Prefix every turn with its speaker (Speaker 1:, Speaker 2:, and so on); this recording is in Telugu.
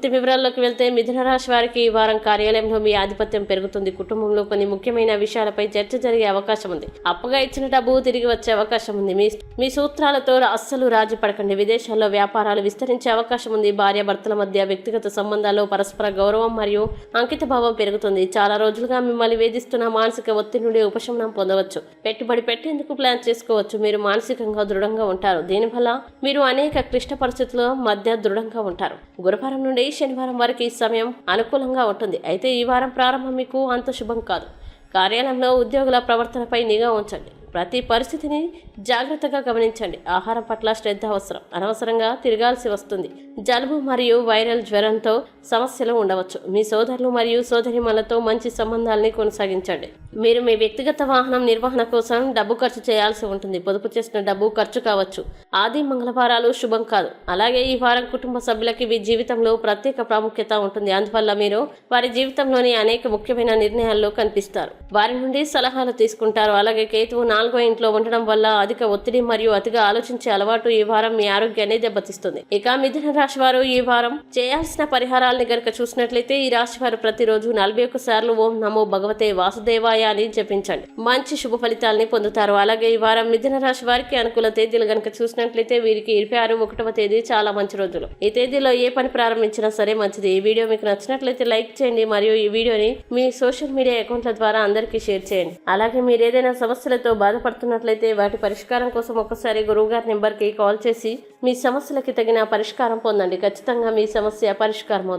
Speaker 1: వివరాల్లోకి వెళ్తే మిథున రాశి వారికి ఈ వారం కార్యాలయంలో మీ ఆధిపత్యం పెరుగుతుంది. కుటుంబంలో కొన్ని ముఖ్యమైన విషయాలపై చర్చ జరిగే అవకాశం ఉంది. అప్పగా ఇచ్చిన డబ్బు తిరిగి వచ్చే అవకాశం ఉంది. మీ మీ సూత్రాలతో అస్సలు రాజీ పడకండి. విదేశాల్లో వ్యాపారాలు విస్తరించే అవకాశం ఉంది. భార్య భర్తల మధ్య వ్యక్తిగత సంబంధాల్లో పరస్పర గౌరవం మరియు అంకిత భావం పెరుగుతుంది. చాలా రోజులుగా మిమ్మల్ని వేధిస్తున్న మానసిక ఒత్తిడి నుండి ఉపశమనం పొందవచ్చు. పెట్టుబడి పెట్టేందుకు ప్లాన్ చేసుకోవచ్చు. మీరు మానసికంగా దృఢంగా ఉంటారు. దీనివల్ల మీరు అనేక క్లిష్ట పరిస్థితుల మధ్య దృఢంగా ఉంటారు. గురువారం నుండి శనివారం వరకు ఈ సమయం అనుకూలంగా ఉంటుంది. అయితే ఈ వారం ప్రారంభం మీకు అంత శుభం కాదు. కార్యాలయంలో ఉద్యోగుల ప్రవర్తనపై నిఘా ఉంచండి. ప్రతి పరిస్థితిని జాగ్రత్తగా గమనించండి. ఆహారం పట్ల శ్రద్ధ అవసరం. అనవసరంగా తిరగాల్సి వస్తుంది. జలుబు మరియు వైరల్ జ్వరంతో సమస్యలు ఉండవచ్చు. మీ సోదరులు మరియు సోదరిమలతో మంచి సంబంధాలని కొనసాగించండి. మీరు మీ వ్యక్తిగత వాహనం నిర్వహణ కోసం డబ్బు ఖర్చు చేయాల్సి ఉంటుంది. పొదుపు చేసిన డబ్బు ఖర్చు కావచ్చు. ఆది మంగళవారాలు శుభం కాదు. అలాగే ఈ వారం కుటుంబ సభ్యులకి మీ జీవితంలో ప్రత్యేక ప్రాముఖ్యత ఉంటుంది. అందువల్ల మీరు వారి జీవితంలోని అనేక ముఖ్యమైన నిర్ణయాల్లో కనిపిస్తారు. వారి నుండి సలహాలు తీసుకుంటారు. అలాగే కేతువు నాలుగో ఇంట్లో ఉండడం వల్ల అధిక ఒత్తిడి మరియు అతిగా ఆలోచించే అలవాటు ఈ వారం మీ ఆరోగ్యాన్ని దెబ్బతీస్తుంది. ఇక మిథున రాశి వారు ఈ వారం చేయాల్సిన పరిహారాలని గనక చూసినట్లయితే ఈ రాశి వారు ప్రతిరోజు నలభై ఒక్క సార్లు ఓం నమో భగవతే వాసుదేవాయ అని జపించండి. మంచి శుభ ఫలితాలని పొందుతారు. అలాగే ఈ వారం మిథున రాశి వారికి అనుకూల తేదీలు గనక చూసినట్లయితే వీరికి ఇరవై ఆరు ఒకటవ తేదీ చాలా మంచి రోజులు. ఈ తేదీలో ఏ పని ప్రారంభించినా సరే మంచిది. ఈ వీడియో మీకు నచ్చినట్లయితే లైక్ చేయండి. మరియు ఈ వీడియోని మీ సోషల్ మీడియా అకౌంట్ల ద్వారా అందరికీ షేర్ చేయండి. అలాగే మీరు ఏదైనా సమస్యలతో బాధపడుతున్నట్లయితే వాటి పరిష్కారం కోసం ఒకసారి గురువుగారి నెంబర్కి కాల్ చేసి మీ సమస్యలకి తగిన పరిష్కారం పొందండి. ఖచ్చితంగా మీ సమస్య పరిష్కారం